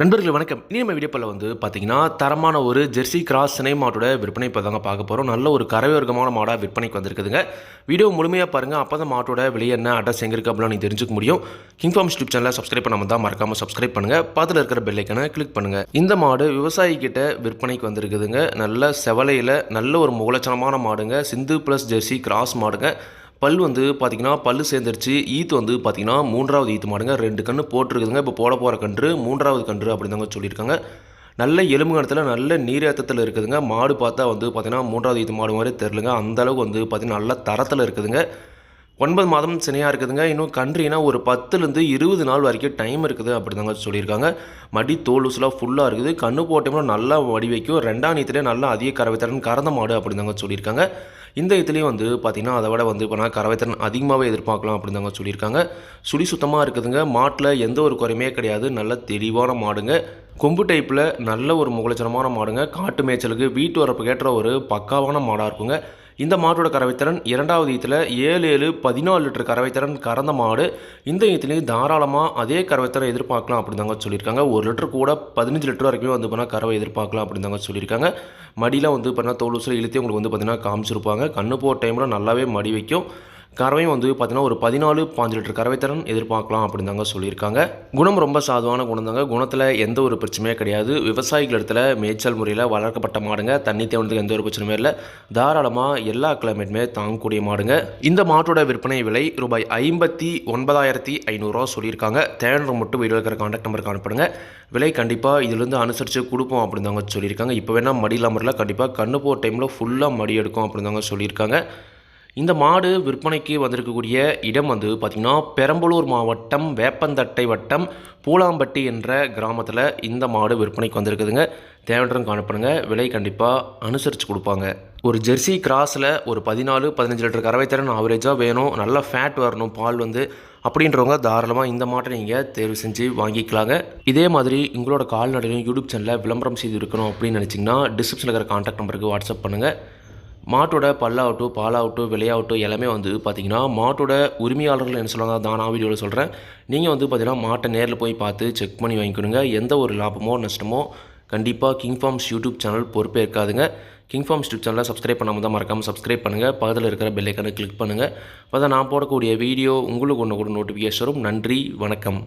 நண்பர்கள் வணக்கம். இனி நம்ம வீடியோப்பில் வந்து பார்த்தீங்கன்னா தரமான ஒரு ஜெர்சி கிராஸ் சினை மாட்டோட விற்பனை இப்போ தாங்க பார்க்க போகிறோம் நல்ல ஒரு கரவர்க்கமான மாடாக விற்பனைக்கு வந்திருக்குதுங்க. வீடியோ முழுமையாக பாருங்கள் அப்போ தான் மாட்டோட விலை என்ன அட்ரஸ் எங்கே இருக்குது அப்படிலாம் நீங்கள் தெரிஞ்சுக்க முடியும். கிங்ஃபார்ம் யூடியூப் சேனலை சப்ஸ்கிரைப் பண்ணாமல் தான் மறக்காமல் சப்ஸ்கிரைப் பண்ணுங்கள் பக்கத்தில் இருக்கிற பெல்லைக்கனை கிளிக் பண்ணுங்கள் இந்த மாடு விவசாயிக்கிட்ட விற்பனைக்கு வந்திருக்குதுங்க. நல்ல செவலையில் நல்ல ஒரு முகலட்சணமான மாடுங்க. சிந்து ப்ளஸ் ஜெர்சி கிராஸ் மாடுங்க. பல் வந்து பார்த்தீங்கன்னா பல்லு சேர்ந்துருச்சு. ஈத்து வந்து பார்த்தீங்கன்னா மூன்றாவது ஈத்து மாடுங்க. ரெண்டு கன்று போட்டிருக்குதுங்க. இப்போ போட போகிற கன்று மூன்றாவது கன்று அப்படின்னு தாங்க சொல்லியிருக்காங்க. நல்ல எலும்பு கணத்தில் நல்ல நீரேத்தத்தில் இருக்குதுங்க. மாடு பார்த்தா வந்து பார்த்தீங்கன்னா மூன்றாவது ஈத்து மாடு மாதிரி தெரிலுங்க அந்தளவுக்கு வந்து பார்த்திங்கன்னா நல்ல தரத்தில் இருக்குதுங்க. ஒன்பது மாதம் சினையாக இருக்குதுங்க. இன்னும் கன்றினா ஒரு பத்துலேருந்து இருபது நாள் வரைக்கும் டைம் இருக்குது அப்படி தாங்க சொல்லியிருக்காங்க. மடி தோலுசுலாம் ஃபுல்லாக இருக்குது. கண்ணு போட்டோம்னா நல்லா வடி வைக்கும். ரெண்டாம் நீத்திலே நல்லா அதிக கரவைத்திறன் கறந்த மாடு அப்படி தாங்க சொல்லியிருக்காங்க. இந்த இதுலேயும் வந்து பார்த்திங்கன்னா அதை விட வந்து இப்போ நான் கரவைத்திறன் அதிகமாகவே எதிர்பார்க்கலாம் அப்படின்னு தாங்க சொல்லியிருக்காங்க. சுழி சுத்தமாக இருக்குதுங்க. மாட்டில் எந்த ஒரு குறையுமே கிடையாது. நல்ல தெளிவான மாடுங்க. கொம்பு டைப்பில் நல்ல ஒரு முகலச்சனமான மாடுங்க. காட்டு மேய்ச்சலுக்கு வீட்டு வரப்புக்கு ஏற்ற ஒரு பக்காவான மாடாக இருக்குங்க. இந்த மாட்டோட கறவைத்திறன் இரண்டாவது ஈத்தில் ஏழு ஏழு பதினாலு லிட்டர் கறவைத்திறன் கறந்த மாடு. இந்த ஈத்துலேயும் தாராளமாக அதே கறவைத்திறன் எதிர்பார்க்கலாம் அப்படின்னு தாங்க சொல்லியிருக்காங்க. ஒரு லிட்டர் கூட பதினஞ்சு லிட்டர் வரைக்கும் வந்து பண்ணால் கறவை எதிர்பார்க்கலாம் அப்படின்னு தாங்க சொல்லியிருக்காங்க. மடியில் வந்து பார்த்தீங்கன்னா தோல் உசுல இழுத்தி உங்களுக்கு வந்து பார்த்திங்கன்னா காமிச்சிருப்பாங்க. கண்ணு போகிற டைமில் நல்லாவே மடி வைக்கும். கறவையும் வந்து பார்த்தீங்கன்னா ஒரு பதினாலு பாஞ்சு லிட்டர் கறவைத்திறன் எதிர்பார்க்கலாம் அப்படின்னு தாங்க சொல்லியிருக்காங்க. குணம் ரொம்ப சாதுவான குணம் தாங்க குணத்தில் எந்த ஒரு பிரச்சனையே கிடையாது. விவசாயிகள் இடத்துல மேய்ச்சல் முறையில் வளர்க்கப்பட்ட மாடுங்க. தண்ணி தேவனத்துக்கு எந்த ஒரு பிரச்சனையும் இல்லை. தாராளமாக எல்லா கிளைமேட்டுமே தாங்கக்கூடிய மாடுங்க. இந்த மாட்டோட விற்பனை விலை ரூபாய் ஐம்பத்தி ஒன்பதாயிரத்தி ஐநூறுரூவா சொல்லியிருக்காங்க. தேவையான மட்டும் வீடியோ இருக்கிற கான்டாக்ட் நம்பருக்கு அனுப்புங்க விலை கண்டிப்பாக இதுலேருந்து அனுசரித்து கொடுப்போம் அப்படின்னு தாங்க சொல்லியிருக்காங்க. இப்போ வேணால் மடி இல்லாமல் கண்டிப்பாக கண்ணு போகிற டைமில் ஃபுல்லாக மடி எடுக்கும் அப்படின்னு தாங்க சொல்லியிருக்காங்க. இந்த மாடு விற்பனைக்கு வந்திருக்கக்கூடிய இடம் வந்து பார்த்திங்கன்னா பெரம்பலூர் மாவட்டம் வேப்பந்தட்டை வட்டம் பூலாம்பட்டி என்ற கிராமத்தில் இந்த மாடு விற்பனைக்கு வந்திருக்குதுங்க. தேவையான காணப்படுங்க விலை கண்டிப்பாக அனுசரித்து கொடுப்பாங்க. ஒரு ஜெர்சி கிராஸில் ஒரு பதினாலு பதினஞ்சு லிட்டர் கறவை திறன் ஆவரேஜாக வேணும். நல்லா ஃபேட் வரணும் பால் வந்து. அப்படின்றவங்க தாராளமாக இந்த மாட்டை நீங்கள் தேர்வு செஞ்சு வாங்கிக்கலாங்க. இதே மாதிரி உங்களோட கால்நடையிலும் யூடியூப் சேனலில் விளம்பரம் செய்து இருக்கணும் அப்படின்னு நினச்சிங்கன்னா டிஸ்கிரிப்ஷனில் இருக்கிற கான்டாக்ட் நம்பருக்கு வாட்ஸ்அப் பண்ணுங்கள் மாட்டோட பல்லாகட்டும் பாலாகட்டும் விலையாகட்டும் எல்லாமே வந்து பார்த்திங்கன்னா மாட்டோட உரிமையாளர்கள் என்ன சொல்லுவாங்க தான் நான் வீடியோவில் சொல்கிறேன் நீங்கள் வந்து பார்த்திங்கன்னா மாட்டை நேரில் போய் பார்த்து செக் பண்ணி வாங்கிக்கணுங்க. எந்த ஒரு லாபமோ நஷ்டமோ கண்டிப்பாக கிங் ஃபார்ம்ஸ் யூடியூப் சேனல் பொறுப்பே இருக்காதுங்க கிங் ஃபார்ம்ஸ் யூடியூப் சேனலை சப்ஸ்கிரைப் பண்ணாமல் தான் மறக்காமல் சப்ஸ்கிரைப் பண்ணுங்கள் பக்கத்தில் இருக்கிற பெல்லைக்கான கிளிக் பண்ணுங்கள் அப்போ தான் நான் போடக்கூடிய வீடியோ உங்களுக்கு ஒன்று கூட நோட்டிஃபிகேஷன் நன்றி வணக்கம்.